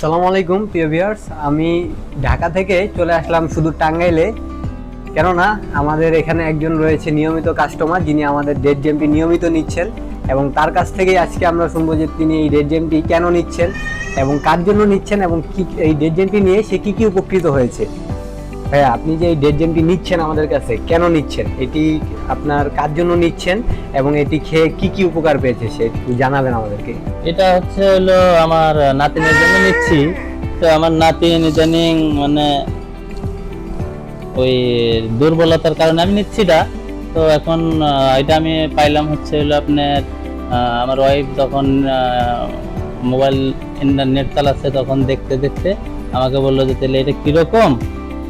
সালাম আলাইকুম, প্রিয় ভিউয়ার্স আমি ঢাকা থেকে চলে আসলাম শুধু টাঙ্গাইলে। কেননা আমাদের এখানে একজন রয়েছে নিয়মিত কাস্টমার যিনি আমাদের ডেড জেমটি নিয়মিত নিচ্ছেন এবং তার কাছ থেকেই আজকে আমরা শুনব যে তিনি এই ডেড জেমটি কেন নিচ্ছেন এবং কার জন্য নিচ্ছেন এবং কি এই ডেড জেমটি নিয়ে সে কী কী উপকৃত হয়েছে। হ্যাঁ আপনি যে এই ডেড নিচ্ছেন আমাদের কাছে, কেন নিচ্ছেন? এটি আপনার কার জন্য নিচ্ছেন এবং এটি খেয়ে কি কি উপকার পেয়েছে সে একটু জানাবেন আমাদেরকে। এটা হচ্ছে হলো আমার নাতিনের জন্য নিচ্ছি। তো আমার নাতিন ইদানিং মানে ওই দুর্বলতার কারণে আমি নিচ্ছি না তো এখন এটা আমি পাইলাম হচ্ছে হলো আপনার আমার ওয়াইফ তখন মোবাইল ইন্টারনেট চালাচ্ছে তখন দেখতে দেখতে আমাকে বলল যে তাহলে এটা কীরকম?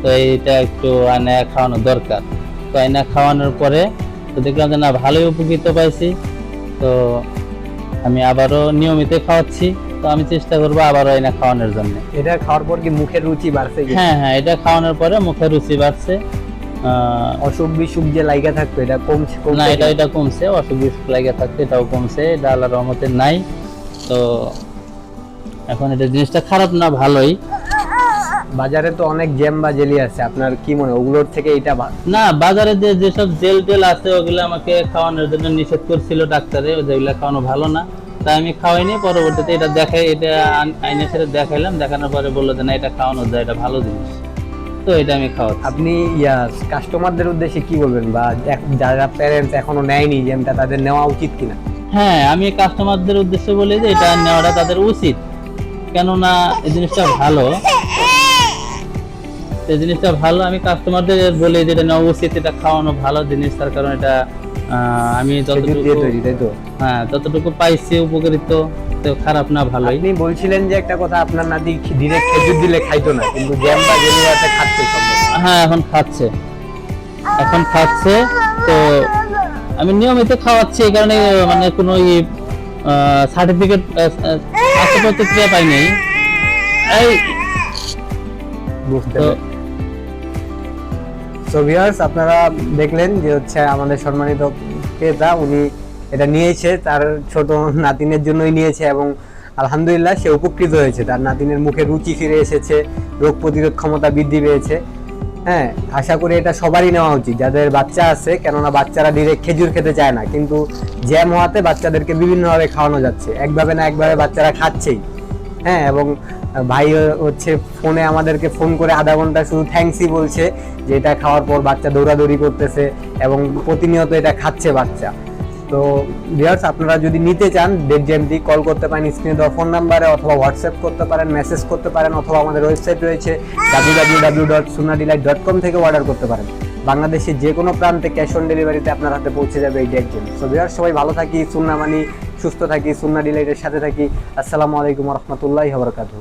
তো এইটা একটু আয়না খাওয়ানো দরকার। তো আয়না খাওয়ানোর পরে তো দেখলাম যে না ভালোই উপকৃত পাইছি। তো আমি আবারও নিয়মিত খাওয়াচ্ছি। তো আমি চেষ্টা করব আবারও এনে খাওয়ানোর জন্য। এটা খাওয়ার পর কি মুখের রুচি বাড়ছে হ্যাঁ হ্যাঁ এটা খাওয়ানোর পরে মুখের রুচি বাড়ছে। আহ, অসুখ বিসুখ যে লাইগা থাকতো এটা কমছে না এটা এটা কমছে অসুখ বিসুখ লাগে থাকছে এটাও কমছে এটা আল্লাহর রহমতে নাই। তো এখন এটা জিনিসটা খারাপ না ভালোই। বাজারে তো অনেক জ্যাম বা জেলি আছে আপনার কি মনে ওগুলোর থেকে এটা না বাজারে যে যেসব জেল টেল আছে ওগুলো আমাকে খাওয়ানোর জন্য নিষেধ করছিল ডাক্তারে যেগুলো খাওয়ানো ভালো না। তাই আমি খাওয়াইনি পরবর্তীতে এটা দেখাই এটা আইনের সাথে দেখাইলাম দেখানোর পরে বলল যে না এটা খাওয়ানো যায় এটা ভালো জিনিস। তো এটা আমি খাওয়াচ্ছি। আপনি ইয়া কাস্টমারদের উদ্দেশ্যে কি বলবেন? বা যারা প্যারেন্টস এখনও নেয়নি জ্যামটা তাদের নেওয়া উচিত কিনা? হ্যাঁ আমি কাস্টমারদের উদ্দেশ্যে বলি যে এটা নেওয়াটা তাদের উচিত। কেননা এই জিনিসটা ভালো। এই জিনিসটা ভালো। আমি কাস্টমারদের বলি যে এটা নেওয়া উচিত এটা খাওয়ানো ভালো জিনিস তার কারণ এটা আমি দিয়ে যতটুকু হ্যাঁ ততটুকু পাইছি উপকৃত তো খারাপ না ভালোই। আপনি বলছিলেন যে একটা কথা আপনার নাতি ডিরেক্ট খেজুর দিলে খাইতো না কিন্তু জ্যাম বা জেলি আছে খাচ্ছে হ্যাঁ এখন খাচ্ছে। এখন খাচ্ছে তো আমি নিয়মিত খাওয়াচ্ছি এই কারণে মানে কোনো সার্টিফিকেট স্বাস্থ্য প্রতিক্রিয়া পাই নাই। এই বুঝতে সো ভিউয়ার্স আপনারা দেখলেন যে হচ্ছে আমাদের সম্মানিত ক্রেতা, উনি এটা নিয়েছে, তার ছোট নাতিনের জন্যই নিয়েছে এবং আলহামদুলিল্লাহ সে উপকৃত হয়েছে। তার নাতিনের মুখে রুচি ফিরে এসেছে, রোগ প্রতিরোধ ক্ষমতা বৃদ্ধি পেয়েছে। হ্যাঁ আশা করি এটা সবারই নেওয়া উচিত। যাদের বাচ্চা আছে, কেননা বাচ্চারা ডিরেক্ট খেজুর খেতে চায় না, কিন্তু জ্যাম হওয়াতে বাচ্চাদেরকে বিভিন্নভাবে খাওয়ানো যাচ্ছে। একভাবে না একভাবে বাচ্চারা খাচ্ছেই। হ্যাঁ এবং ভাই হচ্ছে ফোনে আমাদেরকে ফোন করে আধা ঘণ্টা শুধু থ্যাঙ্কসই বলছে যে এটা খাওয়ার পর বাচ্চা দৌড়াদৌড়ি করতেছে এবং প্রতিনিয়ত এটা খাচ্ছে বাচ্চা। তো ভিউয়ার্স আপনারা যদি নিতে চান ডেড জেমটি কল করতে পারেন স্ক্রিনে দেওয়া ফোন নাম্বারে অথবা হোয়াটসঅ্যাপ করতে পারেন মেসেজ করতে পারেন, অথবা আমাদের ওয়েবসাইট রয়েছে ডাব্লিউ ডাব্লিউ ডাব্লিউ ডট সুনাডিলাইট ডট কম থেকে অর্ডার করতে পারেন। বাংলাদেশের যে কোনো প্রান্তে ক্যাশ অন ডেলিভারিতে আপনার হাতে পৌঁছে যাবে এই জেম সো বিহার সবাই ভালো থাকি, সুন্না মানি, সুস্থ থাকি, সুন্না ডিলাইটের সাথে থাকি। আসসালামু আলাইকুম রহমতুল্লাহ বরকাতুহ।